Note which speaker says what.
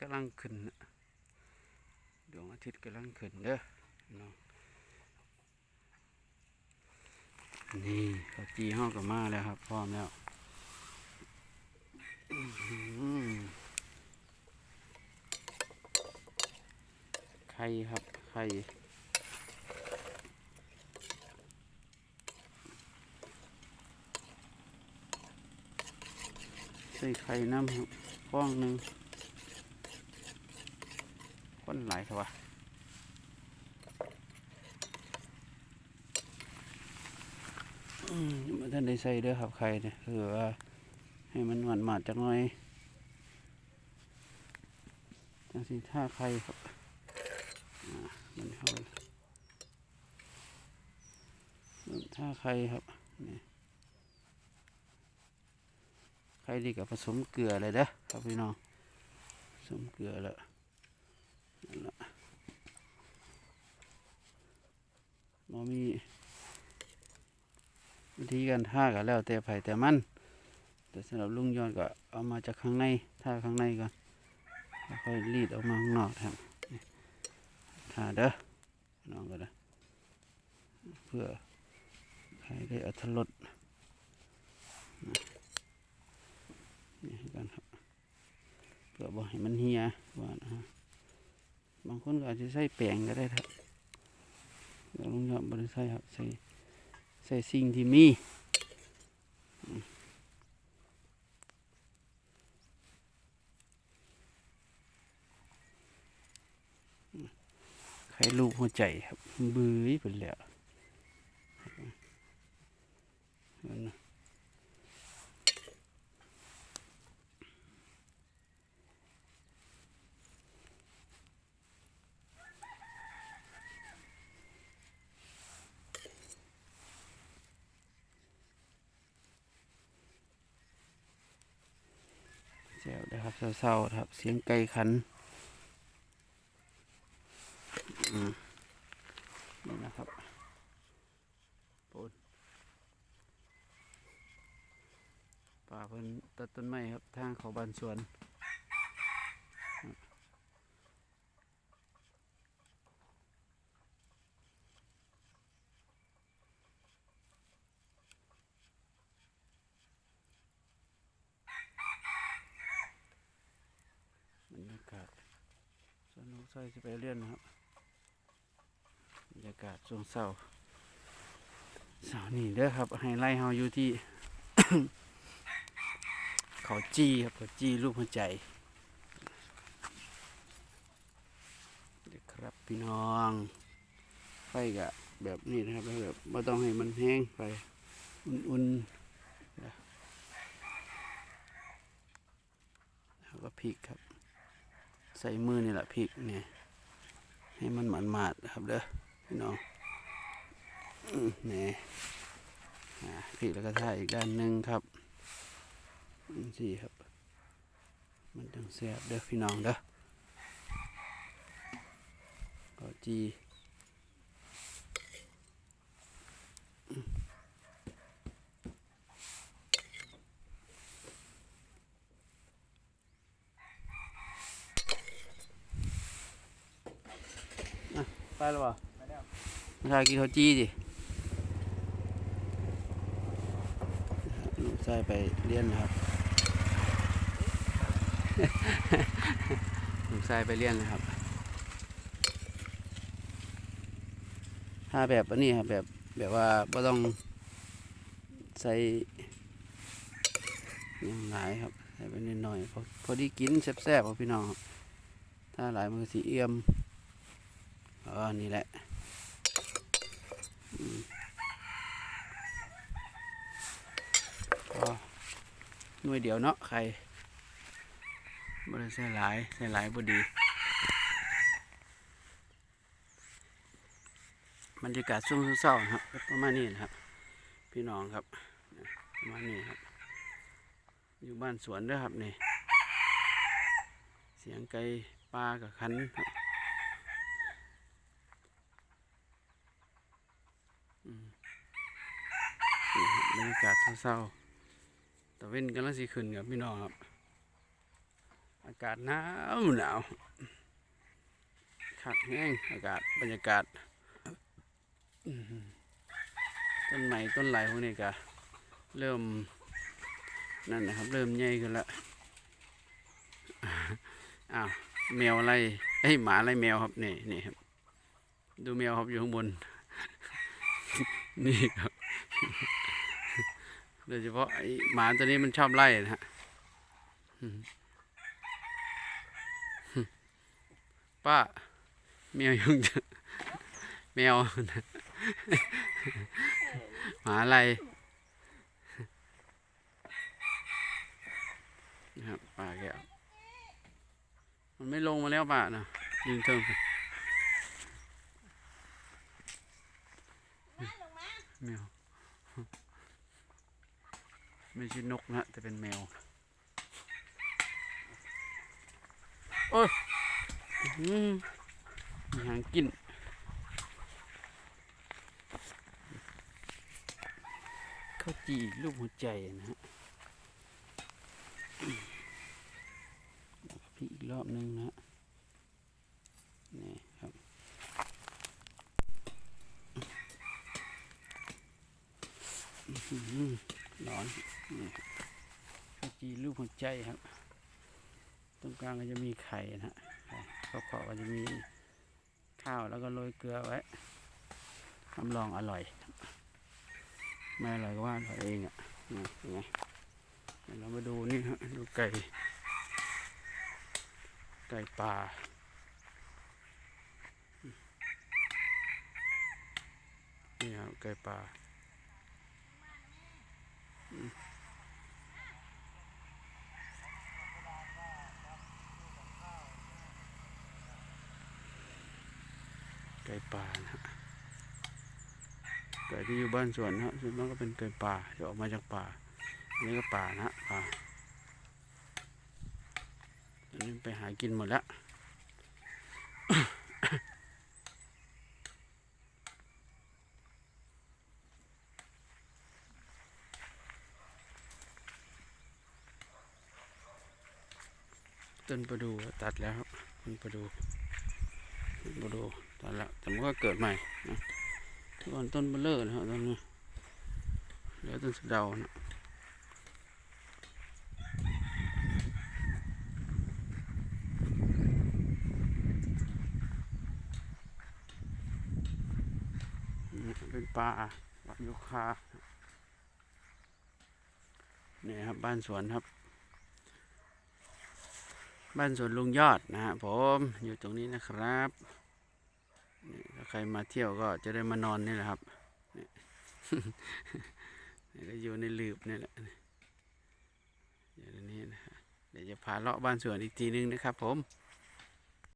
Speaker 1: กำลังขึ้นดวงอาทิตย์กำลังขึ้นเด้อน้องนี่ข้าวจีห้องกับมาแล้วครับ พร้อมแล้วไข่ครับไข่ใส่ไข่น้ำครับฟองหนึ่ง คนหลายเถอะวะมมาท่านได้ใส่เด้อครับไข่เนี่ยคือว่าให้มันหวานหมาดจักหน่อยจังสีท่าไข่ครับมันเข้าไปเริ่มท่าไข่ครับนี่ไข่ดีกับผสมเกลือเลยเด้อครับพี่น้องผสมเกลือแล้ว นั่นละมมีวิธีการท่ากันแล้วแต่ไผ่แต่มันแต่สำหรับลุงยอดก็เอามาจากข้างในท่าข้างในก่อนแล้วค่อยรีดออกมาข้างนอกครับนี่ท่าเด้อน้องก็ได้เพื่อให้ได้อัตรสนี่กันครับเพื่อบ่ให้มันเหียว่านะฮะ บางคนก็อาจจะใส่แป้งก็ได้ครับเดี๋ยวลุงยอดบริใส่ครับใส่ใส่สิ่งที่มีไข่ลูกหัวใจครับบื้อไปแล้วนั่นนะแซวนะ ครับเศร้าๆครับ เสียงไก่ขันอืมนี่นะครับปูนป่าเพิ่นตัดต้นไม้ครับ ทางเขาบานสวน บรรยากาศ สวนนุกใส่จะไปเรียนนะครับบรรยากาศช่วงเสาร์เสาร์นี่เด้อครับไฮไลท์เฮาอยู่ที่ เขาจี้ครับเขาจี้รูปหัวใจเด้อครับพี่น้องไฟกะแบบนี้นะครับแบบไม่ต้องให้มันแห้งไป อุ่นๆแล้วก็พริกครับ ใส่มือนี่แหละพริกเนี่ยให้มันหมาดๆครับเด้อพี่น้องเนี่ยพริกแล้วก็ท่าอีกด้านหนึ่งครับสี่ครับ มันจังแซ่บเด้อพี่น้องเด้อก็จีอืม ไปแล้วเปล่ามาทากินข้าวจีดิลูกชายไปเรียนนะครับลูกชายไปเรียนนะครับ ถ้าแบบอันนี้ครับแบบแบบว่าไม่ต้องใส่อยังหลายครับใส่ไปนิดหน่อยพอพอดีกินแซ่บๆครับพี่น้องครับถ้าหลายมือสีเอี่ยม อ๋อ นี่แหละอืมก็หน่วยเดียวเนาะ ไข่บ่ได้ใส่หลายใส่หลายบ่ดีบรรยากาศช่วงเช้านะครับ ประมาณนี้นะครับ พี่น้องครับ ประมาณนี้ครับ อยู่บ้านสวนด้วยครับนี่ เสียงไก่ปลากับคันครับอืมนี่ครั บรรยากาศเช้าๆตะเว้นกำลังสีขึ้นครับพี่น้องครับ อากาศหนาวหนาวคักแห้งอากาศบรรยากาศต้นไม้ต้นไหลพวกนี้ก็เริ่มนั่นนะครับ เริ่มใหญ่ขึ้นล้วอ้าวแมวอะไรเอ้หมาอะไรแมวครับนี่นี่ครับ ดูแมวครับอยู่ข้างบน นี่ครับ โดยเฉพาะไอ้หมาตัวนี้มันชอบไล่นะฮะอืมป้าแมวยุ่งจะแมวหมาอะไรนะครับป้าแก้วมันไม่ลงมาแล้วป้านะยืนเทิงไปแมว ไม่ใช่นกนะแต่เป็นแมว โอ้ยอื้อหือมีหางกิน ข้าวจีรูปหัวใจนะฮะพี่อีกรอบนึงนะฮะนี่ครับ อื้อหือร้ อนนี่จีรูปหัวใจครับ ตรงกลางก็จะมีไข่นะฮะขอบขอบก็จะมีข้าวแล้วก็โรยเกลือไว้รับรองอร่อย ไม่อร่อยก็ว่าอร่อยเองอะนี่ไหมเดี๋ยวเรามาดูนี่ฮะดูไก่ ไก่ป่านี่ครับไก่ป่า ไก่ป่านะฮะไก่ที่อยู่บ้านสวนนะฮะส่วนมากก็เป็นไก่ป่าจะออกมาจากป่าอันนี้ก็ป่านะฮะป่าอันนี้ไปหากินหมดแล้ว ต้นประดูตัดแล้วต้นประดูต้นประดูตัดแล้วแต่มันก็เกิดใหม่นะทุกคนต้นเบลเลอร์นะครับต้นนี้เหลือต้นสะเดานะนี่เป็นป่าวัดยุคานี่ยครับบ้านสวนครับ บ้านสวนลุงยอดนะฮะผมอยู่ตรงนี้นะครับถ้าใครมาเที่ยวก็จะได้มานอนนี่แหละครับนี่ก็อยู่ในหลืบนี่แหละอยู่างนี้นะฮะเดี๋ยวจะพาเลาะบ้านสวนอีกทีนึงนะครับผม